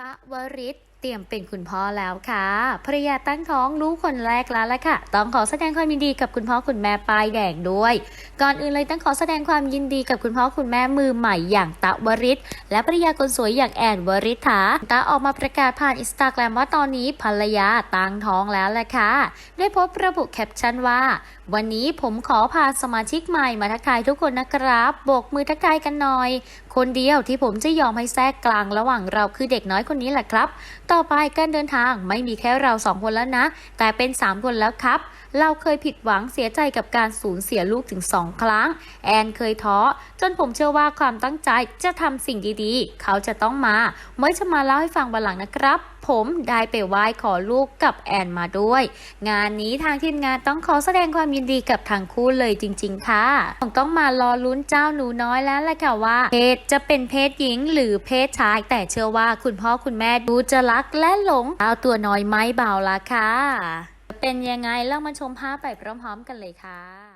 ตะวริศเตรียมเป็นคุณพ่อแล้วค่ะภรรยาตั้งท้องลูกคนแรกแล้วละค่ะ ต้องขอแสดงความยินดีกับคุณพ่อคุณแม่ปลายแดงด้วย ก่อนอื่นเลยต้องขอแสดงความยินดีกับคุณพ่อคุณแม่มือใหม่อย่างตะวริศและภรรยาคนสวยอย่างแอนวริษฐาตาออกมาประกาศผ่านอินสตาแกรมว่าตอนนี้ภรรยาตั้งท้องแล้วแหละค่ะได้พบระบุแคปชั่นว่า วันนี้ผมขอพาสมาชิกใหม่มาทักทายทุกคนนะครับโบกมือทักทายกันหน่อย คนเดียวที่ผมจะยอมให้แทรกกลางระหว่างเราคือเด็กน้อยคนนี้แหละครับ ต่อไปการเดินทางไม่มีแค่เราสองคนแล้วนะ แต่เป็นสามคนแล้วครับ เราเคยผิดหวังเสียใจกับการสูญเสียลูกถึงสองครั้ง แอนเคยท้อ จนผมเชื่อว่าความตั้งใจจะทำสิ่งดีๆ เขาจะต้องมาเมื่อจะมาเล่าให้ฟังวันหลังนะครับผมได้ไปไหว้ขอลูกกับแอนมาด้วย งานนี้ทางทีมงานต้องขอแสดงความยินดีกับทั้งคู่เลยจริง ๆ ค่ะต้องต้องมารอลุ้นเจ้าหนูน้อยแล้วแหละค่ะว่าเพศจะเป็นเพศหญิงหรือเพศชาย แต่เชื่อว่าคุณพ่อคุณแม่ดูจะรักและหลงเอาตัวน้อยไม่เบาละค่ะ เป็นยังไงเรามาชมภาพไปพร้อมๆกันเลยค่ะ